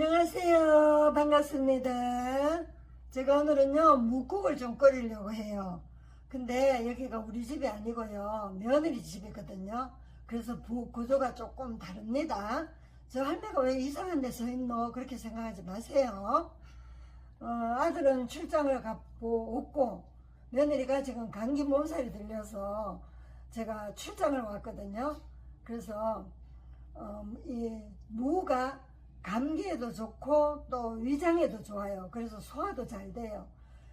안녕하세요. 반갑습니다. 제가 오늘은요, 묵국을 좀 끓이려고 해요. 근데 여기가 우리 집이 아니고요. 며느리 집이거든요. 그래서 부, 구조가 조금 다릅니다. 저 할매가 왜 이상한 데 서 있노? 그렇게 생각하지 마세요. 어, 아들은 출장을 갔고 없고 며느리가 지금 감기 몸살이 들려서 제가 출장을 왔거든요. 그래서 어, 이 무가 감기에도 좋고 또 위장에도 좋아요. 그래서 소화도 잘 돼요.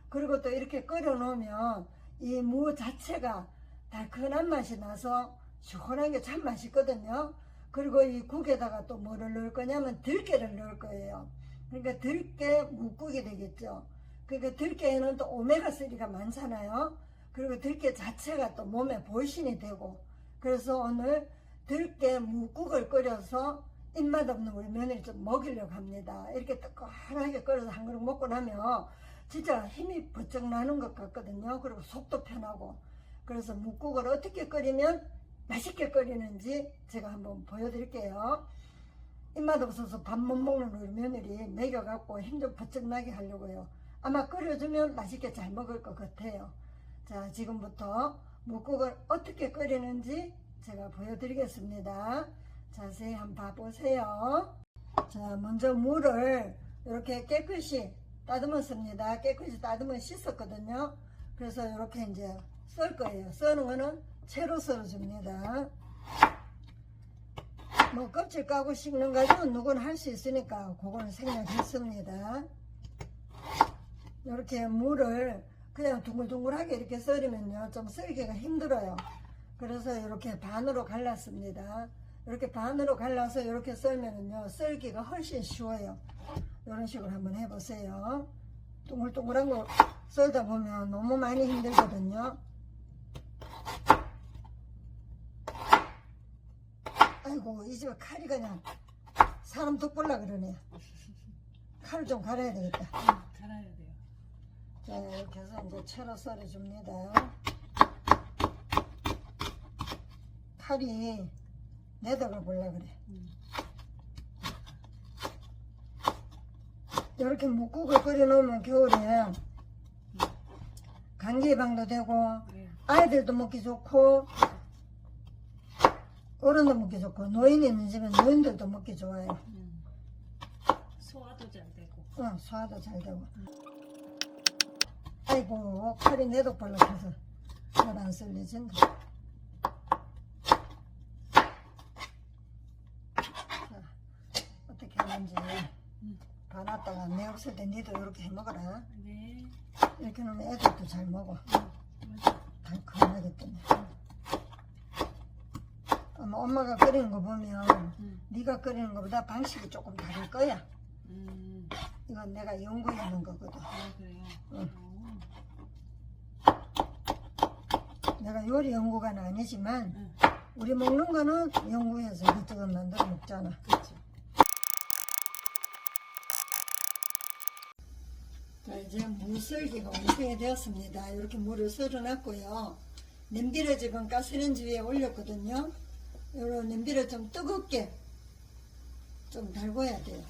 그리고 또 이렇게 끓여 놓으면 이 무 자체가 달큰한 맛이 나서 시원한 게 참 맛있거든요. 그리고 이 국에다가 또 뭐를 넣을 거냐면 들깨를 넣을 거예요. 그러니까 들깨 묵국이 되겠죠. 그러니까 들깨에는 또 오메가3가 많잖아요. 그리고 들깨 자체가 또 몸에 보신이 되고 그래서 오늘 들깨 묵국을 끓여서 입맛 없는 우리 며느리 좀 먹이려고 합니다. 이렇게 뜨끈하게 끓여서 한 그릇 먹고 나면 진짜 힘이 번쩍 나는 것 같거든요. 그리고 속도 편하고. 그래서 묵국을 어떻게 끓이면 맛있게 끓이는지 제가 한번 보여드릴게요. 입맛 없어서 밥 못 먹는 우리 며느리 먹여갖고 힘좀 번쩍 나게 하려고요. 아마 끓여주면 맛있게 잘 먹을 것 같아요. 자, 지금부터 묵국을 어떻게 끓이는지 제가 보여드리겠습니다. 자세히 한번 봐보세요. 자, 먼저 물을 이렇게 깨끗이 따듬었습니다. 깨끗이 따듬어 씻었거든요. 그래서 이렇게 이제 썰 거예요. 써는 거는 채로 썰어줍니다. 뭐 껍질 까고 씹는 가지고 누구나 할수 있으니까 그거는 생략했습니다. 이렇게 물을 그냥 둥글둥글하게 이렇게 썰으면요 좀 썰기가 힘들어요. 그래서 이렇게 반으로 갈랐습니다. 이렇게 반으로 갈라서 이렇게 썰면은요 썰기가 훨씬 쉬워요. 이런 식으로 한번 해보세요. 동글동글한 거 썰다 보면 너무 많이 힘들거든요. 아이고 이 집에 칼이 그냥 사람 돋볼라 그러네. 칼을 좀 갈아야 되겠다. 갈아야 돼요. 자 이렇게 해서 이제 채로 썰어줍니다. 칼이 내다가 볼라 그래. 음. 이렇게 묵국을 끓여놓으면 겨울에 감기 예방도 되고 네. 아이들도 먹기 좋고 어른도 먹기 좋고 노인이 있는 집에 노인들도 먹기 좋아요. 음. 소화도 잘 되고. 응, 소화도 잘 되고. 아이고 칼이 내도 벌락해서 잘안 썰려진다. 자, 하는지 음. 봐놨다가 내 없을 때 니도 이렇게 해 먹어라. 네. 이렇게 놓으면 애들도 잘 먹어. 음. 맞아. 달콤하기 때문에. 아마 엄마가 끓이는 거 보면 음. 네가 끓이는 것보다 방식이 조금 다를 거야. 음. 이건 내가 연구해 놓은 거거든. 아, 그래요. 응. 오. 내가 요리 연구가는 아니지만 응. 우리 먹는 거는 연구해서 이것저것 만들어 먹잖아. 그 렇죠. 자 이제 무 썰기가 완성이 되었습니다. 이렇게 물을 썰어놨고요. 냄비를 지금 가스레인지 위에 올렸거든요. 요런 냄비를 좀 뜨겁게 좀 달궈야 돼요.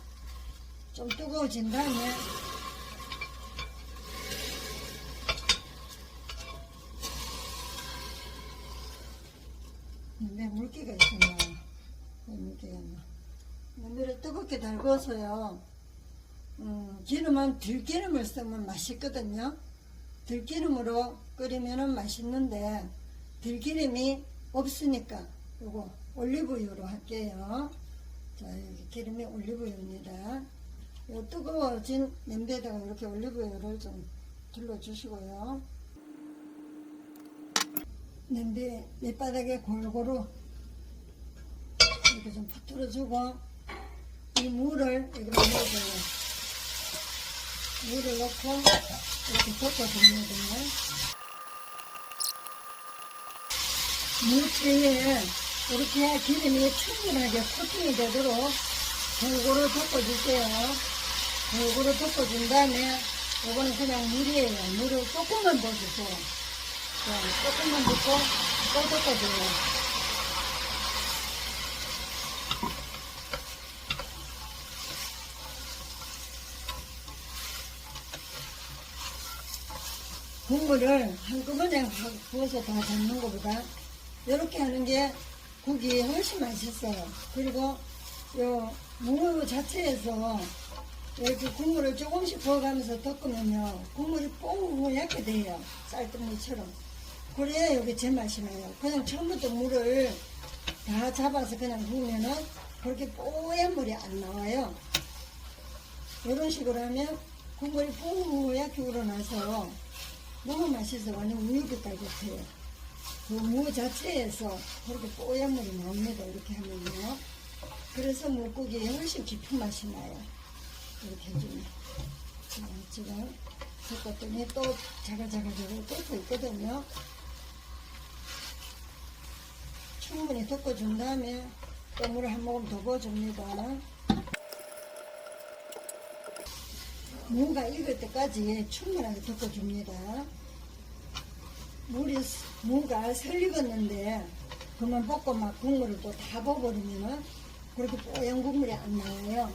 좀 뜨거워진 다음에 있었나? 내 물기가 있나? 냄비를 뜨겁게 달궈서요. 음, 기름은 들기름을 쓰면 맛있거든요. 들기름으로 끓이면 맛있는데 들기름이 없으니까 요거 올리브유로 할게요. 자 여기 기름이 올리브유입니다. 요 뜨거워진 냄비에다가 이렇게 올리브유를 좀 둘러주시고요. 냄비 밑바닥에 골고루 이렇게 좀 퍼뜨려주고 이 물을 여기 넣어줘요. 물을 넣고 이렇게 덮어줍니다. 무채에 이렇게 기름이 충분하게 코팅이 되도록 골고루 덮어주세요. 골고루 덮어준 다음에 이거는 그냥 물이에요. 물을 조금만. 자, 조금만 붓고 또 덮어줘요. 국물을 한꺼번에 확 부어서 다 잡는 것보다 이렇게 하는 게 국이 훨씬 맛있어요. 그리고 요 무 자체에서 이렇게 국물을 조금씩 부어가면서 덮으면요 국물이 뽀얗게 돼요. 쌀뜨물처럼. 그래야 여기 제맛이 나요. 그냥 처음부터 물을 다 잡아서 그냥 부으면은 그렇게 뽀얀 물이 안 나와요. 이런 식으로 하면 국물이 뽀얗게 우러나서 너무 맛있어. 완전 우유빛깔 같아요. 그무 자체에서 그렇게 뽀얀 물이 나옵니다. 이렇게 하면요. 그래서 묵국이 훨씬 깊은 맛이 나요. 이렇게 해주면. 자, 지금 섞었더니 또 자글자글자글 끓고 있거든요. 충분히 덮어준 다음에 또 물을 한 모금 더 부어줍니다. 무가 익을 때까지 충분하게 덮어줍니다. 물이, 무가 설 익었는데, 그만 볶고 막 국물을 또 다 부어버리면은, 그렇게 뽀얀 국물이 안 나와요.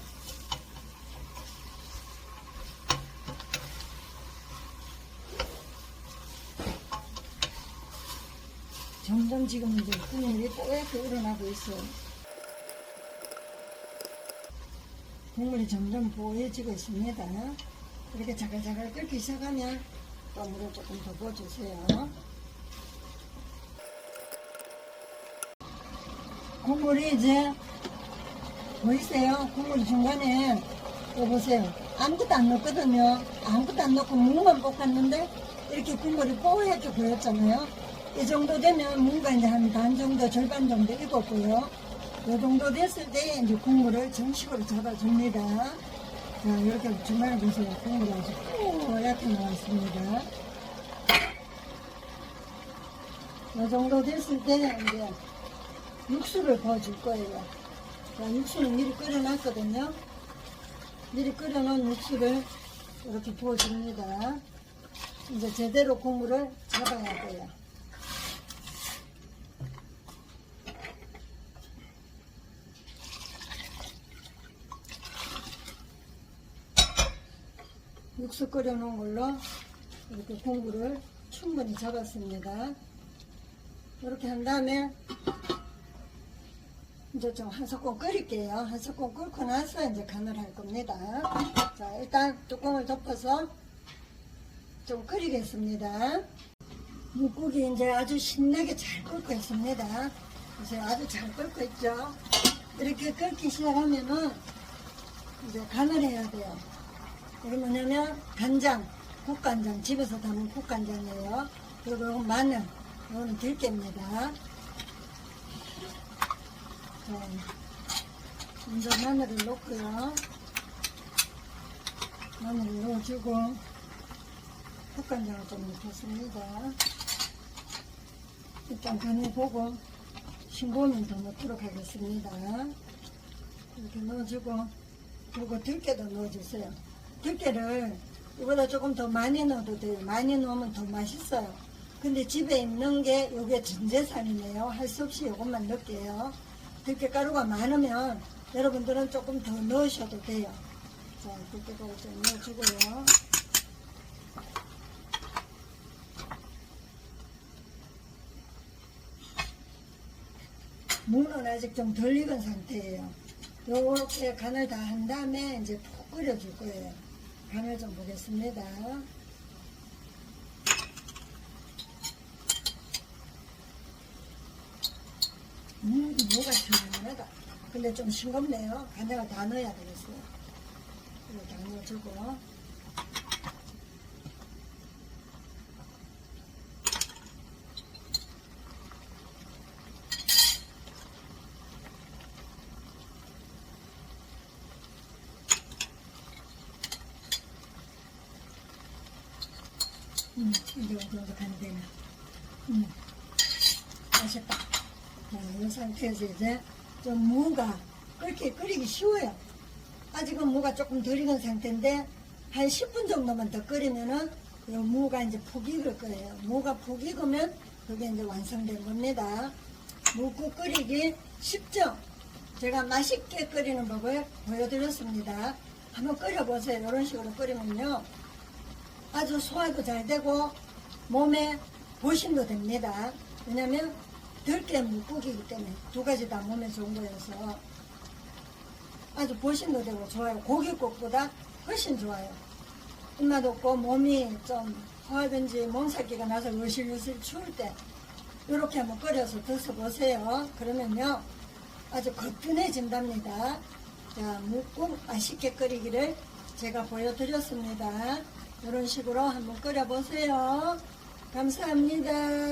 점점 지금 이제 국물이 뽀얗게 우러나고 있어요. 국물이 점점 보여지고 있습니다. 이렇게 자글자글 끓기 시작하면 또 물을 조금 더 부어주세요. 국물이 이제 보이세요? 국물이 중간에 또 보세요. 아무것도 안 넣었거든요. 아무것도 안 넣고 무만 볶았는데 이렇게 국물이 뽀얗게 보였잖아요. 이 정도 되면 무가 이제 한 반 정도, 절반 정도 익었고요. 이 정도 됐을 때 이제 국물을 정식으로 잡아줍니다. 자, 이렇게 주말 보세요. 국물이 아주 뽀얗게 나왔습니다. 이 정도 됐을 때 이제 육수를 부어줄 거예요. 자, 육수는 미리 끓여놨거든요. 미리 끓여놓은 육수를 이렇게 부어줍니다. 이제 제대로 국물을 잡아야 돼요. 육수 끓여놓은 걸로 이렇게 국물을 충분히 잡았습니다. 이렇게 한 다음에 이제 좀한 스푼 끓일게요. 한 스푼 끓고 나서 이제 간을 할 겁니다. 자, 일단 뚜껑을 덮어서 좀 끓이겠습니다. 묵국이 이제 아주 신나게 잘 끓고 있습니다. 이제 아주 잘 끓고 있죠. 이렇게 끓기 시작하면은 이제 간을 해야 돼요. 이게 뭐냐면 간장, 국간장, 집에서 담은 국간장이에요. 그리고 이건 마늘, 이거는 들깨입니다. 자, 먼저 마늘을 넣고요. 마늘을 넣어주고 국간장을 좀 넣겠습니다. 일단 간을 보고 싱거우면 더 넣도록 하겠습니다. 이렇게 넣어주고 그리고 들깨도 넣어주세요. 들깨를 이보다 조금 더 많이 넣어도 돼요. 많이 넣으면 더 맛있어요. 근데 집에 있는 게 이게 전재산이네요. 할 수 없이 이것만 넣을게요. 들깨가루가 많으면 여러분들은 조금 더 넣으셔도 돼요. 자, 들깨가루 좀 넣어주고요. 무는 아직 좀 덜 익은 상태예요. 요렇게 간을 다 한 다음에 이제 푹 끓여줄 거예요. 간을 좀 보겠습니다. 음, 무가 시원하다. 근데 좀 싱겁네요. 간장을 다 넣어야 되겠어요. 이렇게 다 넣어주고. 음, 정도 간되네. 음, 맛있다. 자, 이 상태에서 이제 좀 무가 끓기, 끓이기 쉬워요. 아직은 무가 조금 덜 익은 상태인데 한 10분 정도만 더 끓이면은 이 무가 이제 푹 익을 거예요. 무가 푹 익으면 그게 이제 완성된 겁니다. 무국 끓이기 쉽죠? 제가 맛있게 끓이는 법을 보여드렸습니다. 한번 끓여보세요. 이런 식으로 끓이면요. 아주 소화도 잘 되고 몸에 보신도 됩니다. 왜냐면 들깨 묵국이기 때문에 두 가지 다 몸에 좋은 거여서 아주 보신도 되고 좋아요. 고기국보다 훨씬 좋아요. 입맛 없고 몸이 좀 토하든지 몸살기가 나서 으실으실 추울 때 이렇게 한번 끓여서 드셔보세요. 그러면요 아주 거뜬해진답니다. 자 묵국 맛있게 끓이기를 제가 보여드렸습니다. 이런 식으로 한번 끓여보세요. 감사합니다.